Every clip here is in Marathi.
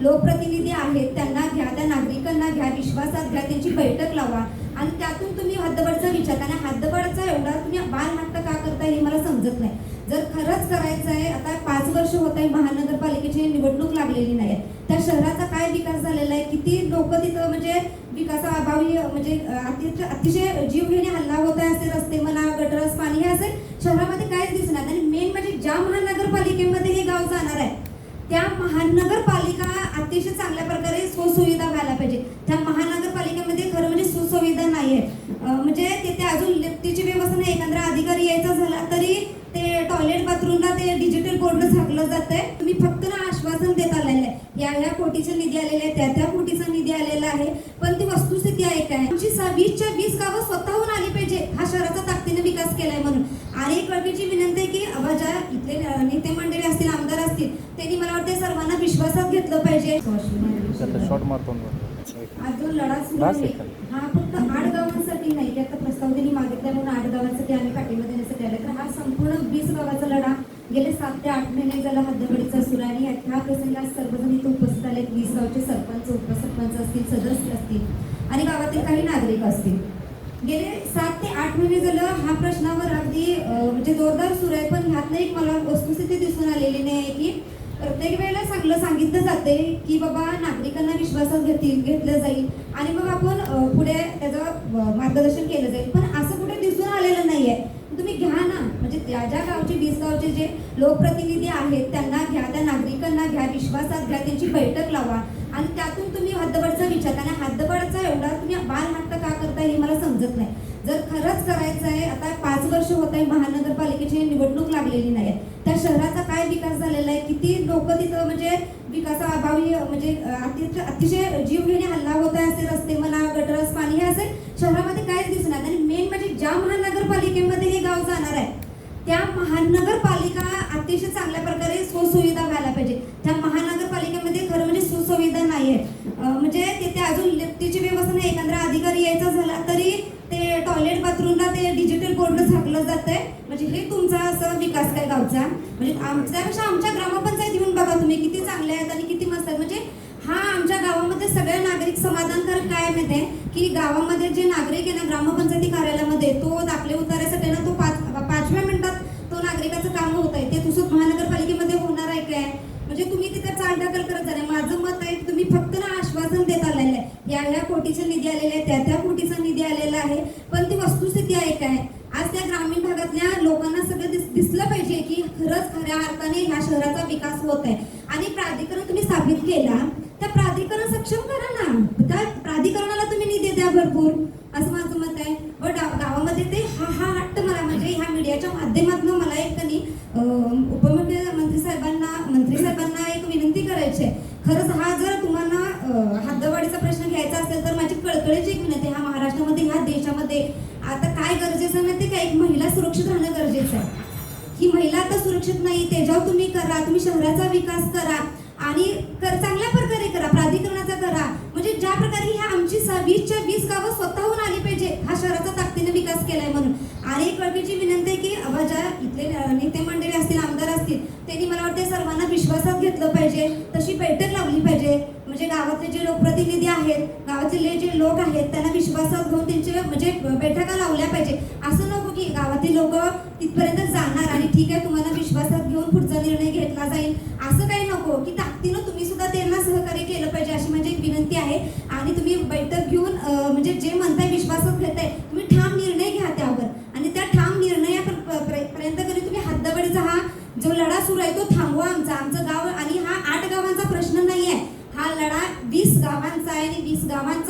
लोकप्रतिनिधी आहेत त्यांना घ्या त्या नागरिकांना घ्या विश्वासात घ्या त्यांची बैठक लावा. आणि त्यातून तुम्ही हद्दबडचा विचार आणि हद्दपाडचा एवढा तुम्ही बाल का करता हे मला समजत नाही. जर खरंच करायचं आहे आता पाच वर्ष होत आहे महानगरपालिकेची निवडणूक लागलेली नाही आहे. त्या शहराचा काय विकास झालेला आहे? किती लोक तिथं म्हणजे विकासाअभावी म्हणजे अतिशय जीवघेणे हल्ला होत आहे असे रस्ते मला गटरस पाणी हे असेल शहरामध्ये काहीच दिसणार आणि मेन म्हणजे ज्या महानगरपालिकेमध्ये हे गाव जाणार आहे त्या महानगरपालिका अतिशय चांगल्या प्रकारे सुसुविधा व्हायला पाहिजे. त्या महानगरपालिकेमध्ये खरं म्हणजे सुसुविधा नाही आहे म्हणजे तिथे अजून लिफ्टीची व्यवस्था नाही. एखादा अधिकारी यायचा झाला तरी ते टॉयलेट बाथरूमला ते डिजिटल बोर्ड झाकलं जात आहे तुम्ही फक्त ना आश्वासन देत आलेलं आहे. या ह्या कोटीचा निधी आलेला आहे त्या त्या कोटीचा निधी आलेला आहे. पण ती वस्तुस्थिती आहे. काय आमची स- वीसच्या वीस गावं स्वतःहून आली पाहिजे हा शहराचा ताकदीने विकास केलाय म्हणून. आणि एक प्रकारची विनंती आहे की अबा ज्या इथले नेते मंडळी असतील आमदार असतील त्यांनी मला वाटते सर्वांना विश्वासात घेतलं पाहिजे. आता शॉर्ट मारतो. ना. आज जो लढा सुरू आहे. हा फक्त आठ गावांसाठी नाही आता प्रस्ताव त्यांनी मागितला म्हणून आठ गावांसाठी आम्ही पाठिंबा देण्यासाठी आले तर हा संपूर्ण वीस गावाचा लढा गेले सात ते आठ महिने झाला हद्दबडीचा सुरू आणि ह्या प्रसंगी आज सर्वजण इथे उपस्थित आले वीस गावचे सरपंच उपसरपंच असतील सदस्य असतील आणि गावातील काही नागरिक असतील. गेले सात ते आठ महिने झालं हा प्रश्नावर अगदी म्हणजे जोरदार सुरू आहे. पण वस्तुस्थिती नाही आहे की प्रत्येक वेळेला चांगलं सांगितलं जाते की बाबा नागरिकांना विश्वासात घेतील घेतलं जाईल. आणि मग आपण पुढे त्याचं मार्गदर्शन केलं जाईल. पण असं कुठे दिसून आलेलं नाही आहे तुम्ही घ्या ना. म्हणजे ज्या ज्या गावचे वीस गावचे जे लोकप्रतिनिधी आहेत त्यांना घ्या त्या नागरिकांना घ्या विश्वासात घ्या त्यांची बैठक लावा. आणि त्यातून तुम्ही हद्दपाडचा विचार आणि हद्दपाडचा एवढा तुम्ही बाल हट्ट का करता हे मला समजत नाही. जर खरंच करायचं आहे आता पाच वर्ष होत आहे महानगरपालिकेची निवडणूक लागलेली नाही आहे. या शहराचा काय विकास झालेला आहे? किती लोक तिथं म्हणजे विकासाअभावी म्हणजे अतिशय जीवघेणे हल्ला होत आहे असे रस्ते म्हणा गटरस पाणी हे असे शहरामध्ये काहीच दिसणार नाही. आणि मेन म्हणजे ज्या महानगरपालिकेमध्ये हे गाव जाणार आहे त्या महानगरपालिका अतिशय चांगल्या प्रकारे सुसुविधा व्हायला पाहिजे. त्या महानगरपालिकेमध्ये खरं म्हणजे सुसुविधा नाही आहे म्हणजे तिथे अजून लिफ्टीची व्यवस्था नाही. एकंदर अधिकारी यायचा झाला तरी ते टॉयलेट बाथरूमला ते डिजिटल बोर्ड झाकलं जात आहे म्हणजे हे तुमचा असं विकास काय गावचा? म्हणजे आमच्यापेक्षा आमच्या ग्रामपंचायत येऊन बघा तुम्ही किती चांगले आहेत आणि किती मस्त आहेत. म्हणजे हा आमच्या गावामध्ये सगळे नागरिक समाधानकारक काय माहिती आहे? की गावामध्ये जे नागरिक आहे ना ग्रामपंचायती कार्यालयामध्ये तो दाखले उतारायसाठी ना तो पाच पाचव्या मिनिटात तो नागरिकाचं काम होत आहे. ते तुझं महानगरपालिकेमध्ये होणार आहे काय? म्हणजे तुम्ही तिथे चालढकल करत जाणे माझं मत आहे तुम्ही फक्त ना आश्वासन देत आलेलं आहे. या या कोटीचा निधी आलेला आहे त्या त्या कोटीचा निधी आलेला आहे. पण ती वस्तुस्थिती आहे काय? आज त्या ग्रामीण भागातल्या लोकांना सगळं दिस दिसलं पाहिजे की खरंच खऱ्या अर्थाने ह्या शहराचा विकास होत आहे आणि प्राधिकरण तुम्ही स्थापित केला त्या प्राधिकरण सक्षम करा ना. त्या प्राधिकरणाला तुम्ही निधी द्या भरपूर असं माझं मत आहे. व गावामध्ये ते हा हा हट्ट मला म्हणजे ह्या मीडियाच्या माध्यमातून मला एक त्यांनी उपमुख्यमंत्री साहेबांना मंत्री साहेबांना एक विनंती करायची आहे. खरंच हा जर तुम्हाला अं, हद्दवाढीचा प्रश्न घ्यायचा असेल तर माझी कळकळीची एक विनंती हा महाराष्ट्रामध्ये ह्या देशामध्ये आता काय गरजेचं का एक महिला सुरक्षित राहणं गरजेचं आहे? ही महिला आता सुरक्षित नाही त्याच्यावर तुम्ही करा तुम्ही शहराचा विकास करा आणि कर चांगल्या प्रकारे करा प्राधिकरणाचा करा. म्हणजे ज्या प्रकारे ह्या आमची वीसच्या वीस गावं स्वतःहून आली पाहिजे हा शहराचा ताकदीने विकास केलाय म्हणून. आणि एक कळकीची विनंती आहे की अबा ज्या इथले नेते मंडळी असतील आमदार असतील त्यांनी मला वाटते सर्वांना विश्वासात घेतलं पाहिजे तशी बैठक लावली पाहिजे. म्हणजे गावातले जे लोकप्रतिनिधी आहेत गावातले जे लोक आहेत त्यांना विश्वासात घेऊन त्यांचे म्हणजे बैठका लावल्या पाहिजे असं नको की दोघं तिथपर्यंत जाणार आणि ठीक आहे तुम्हाला विश्वासात घेऊन पुढचा निर्णय घेतला जाईल. असं काही नको की ताकदीनं तुम्ही सुद्धा त्यांना सहकार्य केलं पाहिजे अशी माझी एक विनंती आहे. आणि तुम्ही बैठक घेऊन म्हणजे जे म्हणताय विश्वासात घेताय तुम्ही ठाम निर्णय घ्या त्यावर. आणि त्या ठाम निर्णयापर्यंत कधी तुम्ही हद्दबडीचा हा जो लढा सुरू आहे तो थांबवा आमचा. आमचं गाव आणि हा आठ गावांचा प्रश्न नाही आहे हा लढा वीस गावांचा आहे आणि वीस गावांचा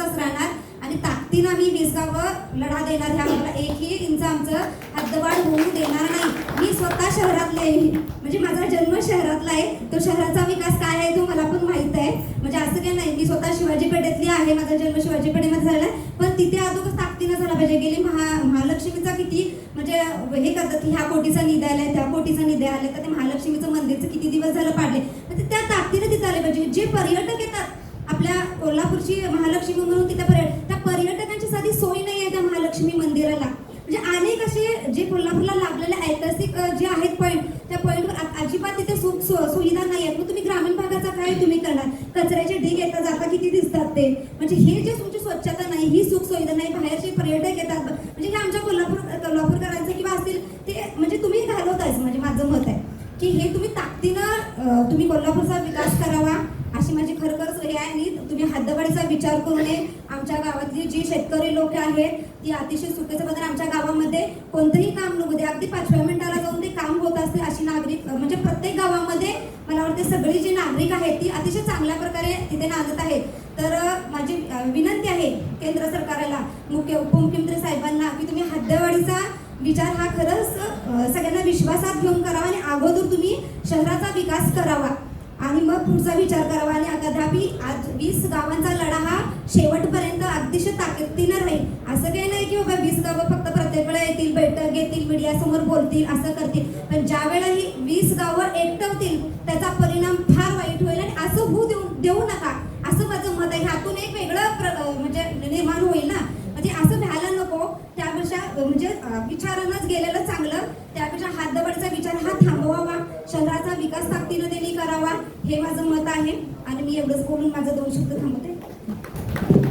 आम्ही लढा देणार ह्या एकही इंच आमचं हद्दवाढ होऊ देणार नाही. मी स्वतः शहरातले म्हणजे माझा जन्म शहरातला आहे. तो शहराचा विकास काय आहे तो मला पण माहीत आहे. म्हणजे असं काही नाही मी स्वतः शिवाजी पेठेतली आहे. माझा जन्म शिवाजी पेठेमध्ये झाला. पण तिथे अजून ताकदीनं झाला पाहिजे. गेली महा महालक्ष्मीचा किती म्हणजे हे करतात की ह्या कोटीचा निधी आलाय त्या कोटीचा निधी आलाय. तर ते महालक्ष्मीचं मंदिरचं किती दिवस झालं पाडले? तर त्या ताकदीनं तिथं आले पाहिजे. जे पर्यटक येतात आपल्या कोल्हापूरची महालक्ष्मी म्हणून तिथे पर्यटक त्या पर्यटक साधी सोय नाही आहे त्या महालक्ष्मी मंदिराला म्हणजे अनेक असे जे कोल्हापूरला लाभलेले ऐतिहासिक जे आहेत पॉईंट त्या पॉईंटवर अजिबात तिथे सुख सुविधा नाही आहेत मग तुम्ही ग्रामीण भागाचा काय तुम्ही करणार? कचऱ्याचे ढीग येतात जाता किती दिसतात ते? म्हणजे हे जे तुमची स्वच्छता नाही ही सुख सुविधा नाही बाहेरचे पर्यटक येतात. म्हणजे हे आमच्या कोल्हापूर कोल्हापूरकरांचे किंवा असतील ते म्हणजे तुम्ही घालवतायच म्हणजे माझं मत आहे की हे तुम्ही ताकदीनं तुम्ही कोल्हापूरचा विकास करावा अशी माझी खरखर हे आहे. आणि तुम्ही हद्दवाडीचा विचार करू नये. आमच्या गावातली जी शेतकरी लोक आहेत ती अतिशय सुखेचं बदल आमच्या गावामध्ये कोणतंही काम नको दे. अगदी पाचव्या मिनिटाला जाऊन ते काम होत असते अशी नागरिक म्हणजे प्रत्येक गावामध्ये मला वाटते सगळी जी नागरिक आहेत ती अतिशय चांगल्या प्रकारे तिथे नांदत आहेत. तर माझी विनंती आहे केंद्र सरकारला मुख्य उपमुख्यमंत्री साहेबांना की तुम्ही हद्दवाडीचा विचार हा खरंच सगळ्यांना विश्वासात घेऊन करावा आणि अगोदर तुम्ही शहराचा विकास करावा. आणि मग पुढचा विचार करावा. आणि कदापि आज वीस गावांचा लढा हा शेवटपर्यंत अतिशय ताकदीनं राहील असं काही की बाबा वीस गावं फक्त प्रत्येक वेळा येतील बैठक घेतील मीडिया समोर बोलतील असं करतील. पण ज्या वेळा ही वीस गावं एकटवतील त्याचा परिणाम फार वाईट होईल आणि असं होऊ देऊ देऊ नका. असं माझं मत आहे. ह्यातून एक वेगळं प्र- म्हणजे निर्माण होईल ना. म्हणजे असं व्हायला नको. त्यापेक्षा म्हणजे विचारानंच गेलेलं चांगलं. त्यापेक्षा हातदबडचा विचार हा थांबवावा. शहराचा विकास ताकदीनं त्यांनी करावा. हे माझं मत आहे. आणि मी एवढंच बोलून माझं दोन शब्द थांबवते.